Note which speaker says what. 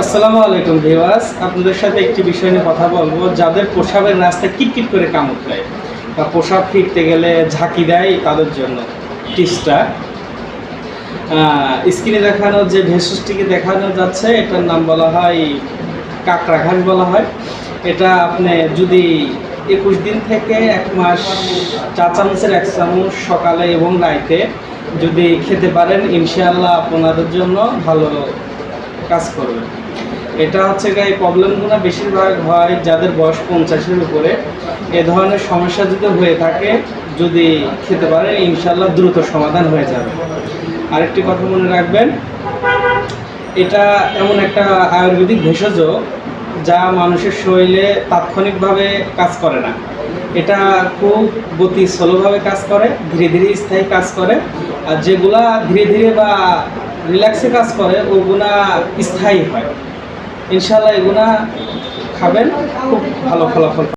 Speaker 1: আসসালামু আলাইকুম ভিওয়াস আপনাদের সাথে একটি বিষয় নিয়ে কথা বলব। যাদের প্রসাবের রাস্তায় কিটকিট করে কামড় দেয়, বা প্রসাব ফিরতে গেলে ঝাঁকি দেয় তাদের জন্য টিপসটা। স্ক্রিনে দেখানো যে ভেষজটিকে দেখানো যাচ্ছে, এটার নাম বলা হয় কাঁকড়া ঘাস বলা হয়। এটা আপনি যদি একুশ দিন থেকে এক মাস চা চামচের এক চামচ সকালে এবং রাইতে যদি খেতে পারেন, ইনশাআল্লাহ আপনাদের জন্য ভালো কাজ করবে। এটা হচ্ছে এই প্রবলেমগুলো বেশিরভাগ হয় যাদের বয়স পঞ্চাশের উপরে। এ ধরনের সমস্যা যদি হয়ে থাকে, যদি খেতে পারেন ইনশাল্লাহ দ্রুত সমাধান হয়ে যাবে। আরেকটি কথা মনে রাখবেন, এটা এমন একটা আয়ুর্বেদিক ভেষজ যা মানুষের শরীরে তাৎক্ষণিকভাবে কাজ করে না। এটা খুব গতি স্লোভাবে কাজ করে, ধীরে ধীরে স্থায়ী কাজ করে। আর যেগুলা ধীরে ধীরে বা রিল্যাক্সে কাজ করে, ওগুলা স্থায়ী হয়। ইনশাল্লাহ এগুলা খাবেন, খুব ভালো ফলাফল